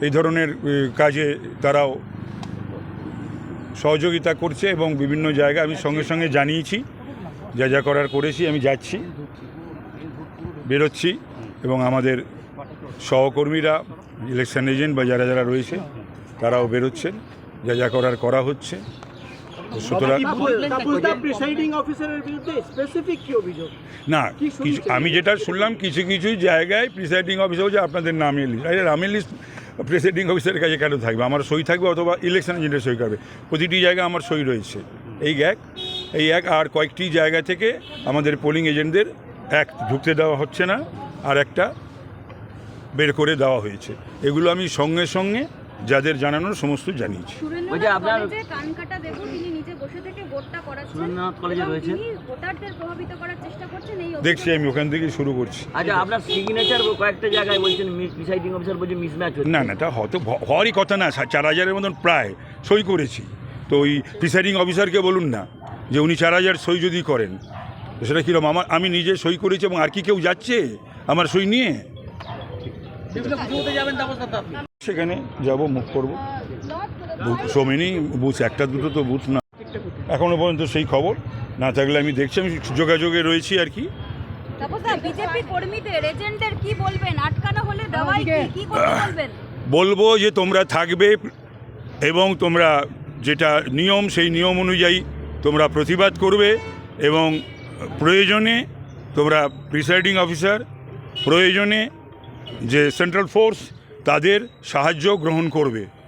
এই ধরনের কাজে তারাও সহযোগিতা করছে এবং বিভিন্ন জায়গায় আমি সঙ্গে সঙ্গে জানিয়েছি যা যা করার করেছি আমি যাচ্ছি বেরোচ্ছি এবং আমাদের সহকর্মীরা ইলেকশন এজেন্ট বা যারা যারা রয়েছে তারাও বেরোচ্ছেন যা যা করার করা হচ্ছে। সুতরাং না কিছু আমি যেটা শুনলাম কিছু কিছু জায়গায় প্রিসাইডিং অফিসার যে আপনাদের নামের লিস্ট আরে নামের লিস্ট প্রেসিডিং অফিসারের কাছে কেন থাকবে? আমার সই থাকবে অথবা ইলেকশন এজেন্টের সই করবে। প্রতিটি জায়গায় আমার সই রয়েছে। এই এক এই এক, আর কয়েকটি জায়গা থেকে আমাদের পোলিং এজেন্টদের এক, ঢুকতে দেওয়া হচ্ছে না, আর একটা বের করে দেওয়া হয়েছে। এগুলো আমি সঙ্গে সঙ্গে যাদের জানানোর সমস্ত জানিয়েছি। ওই যে সুরেন্দ্রনাথ আপনার- কলেজে কানকাটা দেবু তিনি নিজে বসে থেকে ভোটটা করাচ্ছেন। সুরেন্দ্রনাথ কলেজে এবং রয়েছে। তিনি ভোটারদের প্রভাবিত করার চেষ্টা করছেন এই দেখছি আমি ওখান থেকে শুরু করছি। আচ্ছা আপনার সিগনেচার কয়েকটা জায়গায় বলছেন প্রিসাইডিং অফিসার বলছে মিসম্যাচ হচ্ছে। না না তা হয়তো হওয়ারই কথা না চার হাজারের মতন প্রায় সই করেছি। তো ওই প্রিসাইডিং অফিসারকে বলুন না যে উনি চার হাজার সই যদি করেন তো সেটা কীরকম? আমার আমি নিজে সই করেছি এবং আর কি কেউ যাচ্ছে আমার সই নিয়ে? সেখানে যাব মুখ করব। বুথ সমেনি বুথ একটা দুটো তো বুথ না। এখনও পর্যন্ত সেই খবর না থাকলে আমি দেখছি আমি যোগাযোগে রয়েছি আর কি। তারপর বিজেপি কর্মীদের এজেন্টদের কি বলবেন? আটকানো হলে দেওয়াই কি? কি করতে বলবেন? বলব যে তোমরা থাকবে এবং তোমরা যেটা নিয়ম সেই নিয়ম অনুযায়ী তোমরা প্রতিবাদ করবে এবং প্রয়োজনে তোমরা প্রিসাইডিং অফিসার প্রয়োজনে যে সেন্ট্রাল ফোর্স তাদের সাহায্য গ্রহণ করবে।